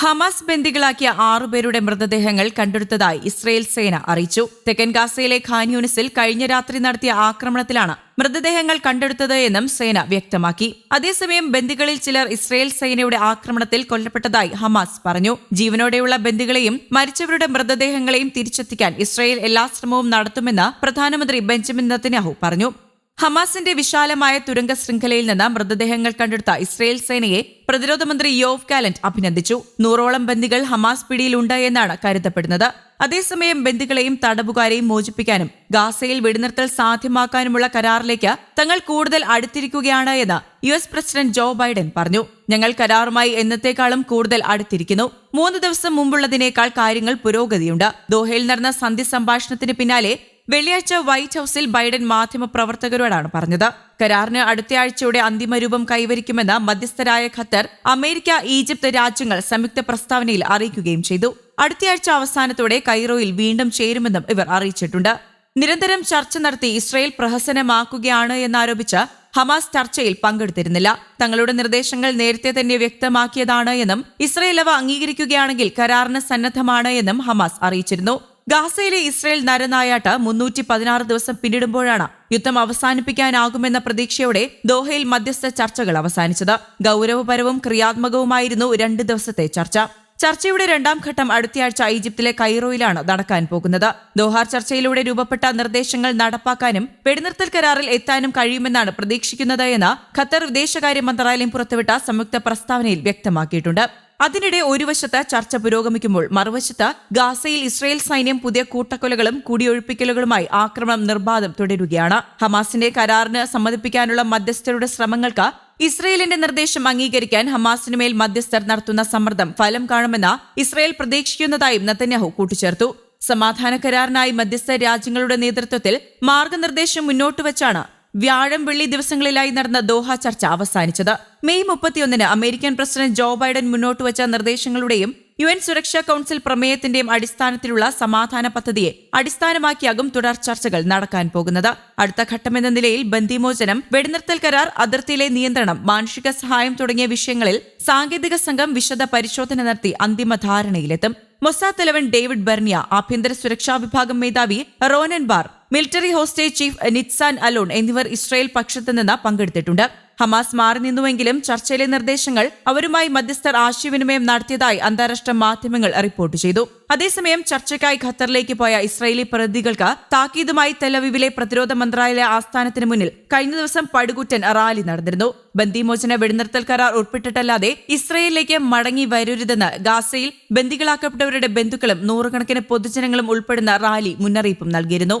Hamas ബന്ദികളാക്കിയ ആറുപേരുടെ മൃതദേഹങ്ങൾ കണ്ടെടുത്തതായി Israel സേന അറിയിച്ചു. തെക്കൻ ഗാസയിലെ ഖാൻ യൂണിസിൽ കഴിഞ്ഞ രാത്രി നടത്തിയ ആക്രമണത്തിലാണ് മൃതദേഹങ്ങൾ കണ്ടെടുത്തത് എന്നും സേന വ്യക്തമാക്കി. അതേസമയം ബന്ദികളിൽ ചിലർ ഇസ്രയേൽ സേനയുടെ ആക്രമണത്തിൽ കൊല്ലപ്പെട്ടതായി ഹമാസ് പറഞ്ഞു. ജീവനോടെയുള്ള ബന്ദികളെയും മരിച്ചവരുടെ മൃതദേഹങ്ങളെയും തിരിച്ചെത്തിക്കാൻ ഇസ്രയേൽ എല്ലാ ശ്രമവും നടത്തുമെന്ന് പ്രധാനമന്ത്രി ബെഞ്ചമിൻ നത്തന്യാഹു പറഞ്ഞു. ഹമാസിന്റെ വിശാലമായ തുരങ്ക ശൃംഖലയിൽ നിന്ന് മൃതദേഹങ്ങൾ കണ്ടെടുത്ത ഇസ്രയേൽ സേനയെ പ്രതിരോധ മന്ത്രി യോവ് കാലന്റ് അഭിനന്ദിച്ചു. നൂറോളം ബന്ദികൾ ഹമാസ് പിടിയിലുണ്ട് എന്നാണ് കരുതപ്പെടുന്നത്. അതേസമയം ബന്ദികളെയും തടവുകാരെയും മോചിപ്പിക്കാനും ഗാസയിൽ വെടിനിർത്തൽ സാധ്യമാക്കാനുമുള്ള കരാറിലേക്ക് തങ്ങൾ കൂടുതൽ അടുത്തിരിക്കുകയാണ് എന്ന് U S president Joe Biden പറഞ്ഞു. ഞങ്ങൾ കരാറുമായി എന്നത്തേക്കാളും കൂടുതൽ അടുത്തിരിക്കുന്നു. മൂന്ന് ദിവസം മുമ്പുള്ളതിനേക്കാൾ കാര്യങ്ങൾ പുരോഗതിയുണ്ട്. ദോഹയിൽ നടന്ന സന്ധി സംഭാഷണത്തിന് പിന്നാലെ വെള്ളിയാഴ്ച വൈറ്റ് ഹൌസിൽ ബൈഡൻ മാധ്യമപ്രവർത്തകരോടാണ് പറഞ്ഞത്. കരാറിന് അടുത്തയാഴ്ചയുടെ അന്തിമ രൂപം കൈവരിക്കുമെന്ന് മധ്യസ്ഥരായ ഖത്തർ അമേരിക്ക ഈജിപ്ത് രാജ്യങ്ങൾ സംയുക്ത പ്രസ്താവനയിൽ അറിയിക്കുകയും ചെയ്തു. അടുത്തയാഴ്ച അവസാനത്തോടെ കൈറോയിൽ വീണ്ടും ചേരുമെന്നും ഇവർ അറിയിച്ചിട്ടുണ്ട്. നിരന്തരം ചർച്ച നടത്തി ഇസ്രയേൽ പ്രഹസനമാക്കുകയാണ് എന്നാരോപിച്ച് ഹമാസ് ചർച്ചയിൽ പങ്കെടുത്തിരുന്നില്ല. തങ്ങളുടെ നിർദ്ദേശങ്ങൾ നേരത്തെ തന്നെ വ്യക്തമാക്കിയതാണ് എന്നും ഇസ്രയേൽ അവ അംഗീകരിക്കുകയാണെങ്കിൽ കരാറിന് സന്നദ്ധമാണ് എന്നും ഹമാസ് അറിയിച്ചിരുന്നു. ഗാസയിലെ ഇസ്രയേൽ നരനായാട്ട് മുന്നൂറ്റി പതിനാറ് ദിവസം പിന്നിടുമ്പോഴാണ് യുദ്ധം അവസാനിപ്പിക്കാനാകുമെന്ന പ്രതീക്ഷയോടെ ദോഹയിൽ മധ്യസ്ഥ ചർച്ചകൾ അവസാനിച്ചത്. ഗൌരവപരവും ക്രിയാത്മകവുമായിരുന്നു രണ്ട് ദിവസത്തെ ചർച്ച. ചർച്ചയുടെ രണ്ടാം ഘട്ടം അടുത്തയാഴ്ച ഈജിപ്തിലെ കൈറോയിലാണ് നടക്കാൻ പോകുന്നത്. ദോഹാർ ചർച്ചയിലൂടെ രൂപപ്പെട്ട നിർദ്ദേശങ്ങൾ നടപ്പാക്കാനും വെടിനിർത്തൽ കരാറിൽ എത്താനും കഴിയുമെന്നാണ് പ്രതീക്ഷിക്കുന്നത് എന്ന് ഖത്തർ വിദേശകാര്യ മന്ത്രാലയം പുറത്തുവിട്ട സംയുക്ത പ്രസ്താവനയിൽ വ്യക്തമാക്കിയിട്ടുണ്ട്. അതിനിടെ ഒരു വശത്ത് ചർച്ച പുരോഗമിക്കുമ്പോൾ മറുവശത്ത് ഗാസയിൽ ഇസ്രയേൽ സൈന്യം പുതിയ കൂട്ടക്കൊലകളും കുടിയൊഴിപ്പിക്കലുകളുമായി ആക്രമണം നിർബാധം തുടരുകയാണ്. ഹമാസിന്റെ കരാറിന് സമ്മതിപ്പിക്കാനുള്ള മധ്യസ്ഥരുടെ ശ്രമങ്ങൾക്ക് ഇസ്രയേലിന്റെ നിർദ്ദേശം അംഗീകരിക്കാൻ ഹമാസിനുമേൽ മധ്യസ്ഥർ നടത്തുന്ന സമ്മർദ്ദം ഫലം കാണുമെന്ന് ഇസ്രയേൽ പ്രതീക്ഷിക്കുന്നതായും നത്തന്യാഹു കൂട്ടിച്ചേർത്തു. സമാധാന കരാറിനായി മധ്യസ്ഥ രാജ്യങ്ങളുടെ നേതൃത്വത്തിൽ മാർഗനിർദ്ദേശം മുന്നോട്ട് വച്ചാണ് വ്യാഴം വെള്ളി ദിവസങ്ങളിലായി നടന്ന ദോഹ ചർച്ച അവസാനിച്ചത്. മെയ് മുപ്പത്തിയൊന്നിന് അമേരിക്കൻ പ്രസിഡന്റ് ജോ ബൈഡൻ മുന്നോട്ട് വച്ച നിർദ്ദേശങ്ങളുടെയും യു എൻ സുരക്ഷാ കൌൺസിൽ പ്രമേയത്തിന്റെയും അടിസ്ഥാനത്തിലുള്ള സമാധാന പദ്ധതിയെ അടിസ്ഥാനമാക്കിയാകും തുടർ ചർച്ചകൾ നടക്കാൻ പോകുന്നത്. അടുത്ത ഘട്ടമെന്ന നിലയിൽ ബന്ദിമോചനം വെടിനിർത്തൽ കരാർ അതിർത്തിയിലെ നിയന്ത്രണം മാനുഷിക സഹായം തുടങ്ങിയ വിഷയങ്ങളിൽ സാങ്കേതിക സംഘം വിശദ പരിശോധന നടത്തി അന്തിമ ധാരണയിലെത്തും. മൊസാദ് തലവൻ ഡേവിഡ് ബെർണിയ ആഭ്യന്തര സുരക്ഷാ വിഭാഗം മേധാവി Ronen Bar military hostage chief Nitzan Alon എന്നിവർ ഇസ്രായേൽ പക്ഷത്തു നിന്ന് പങ്കെടുത്തിട്ടുണ്ട്. ഹമാസ് മാറി നിന്നുവെങ്കിലും ചർച്ചയിലെ നിർദ്ദേശങ്ങൾ അവരുമായി മധ്യസ്ഥർ ആശയവിനിമയം നടത്തിയതായി അന്താരാഷ്ട്ര മാധ്യമങ്ങൾ റിപ്പോർട്ട് ചെയ്തു. അതേസമയം ചർച്ചയ്ക്കായി ഖത്തറിലേക്ക് പോയ ഇസ്രായേലി പ്രതിനിധികൾക്ക് താക്കീതുമായി തെലവിവിലെ പ്രതിരോധ മന്ത്രാലയ ആസ്ഥാനത്തിന് മുന്നിൽ കഴിഞ്ഞ ദിവസം പടുകുറ്റൻ റാലി നടന്നിരുന്നു. ബന്ദിമോചന വെടിനിർത്തൽ കരാർ ഉൾപ്പെട്ടിട്ടല്ലാതെ ഇസ്രയേലിലേക്ക് മടങ്ങി വരരുതെന്ന് ഗാസയിൽ ബന്ദികളാക്കപ്പെട്ടവരുടെ ബന്ധുക്കളും നൂറുകണക്കിന് പൊതുജനങ്ങളും ഉൾപ്പെടുന്ന റാലി മുന്നറിയിപ്പും നൽകിയിരുന്നു.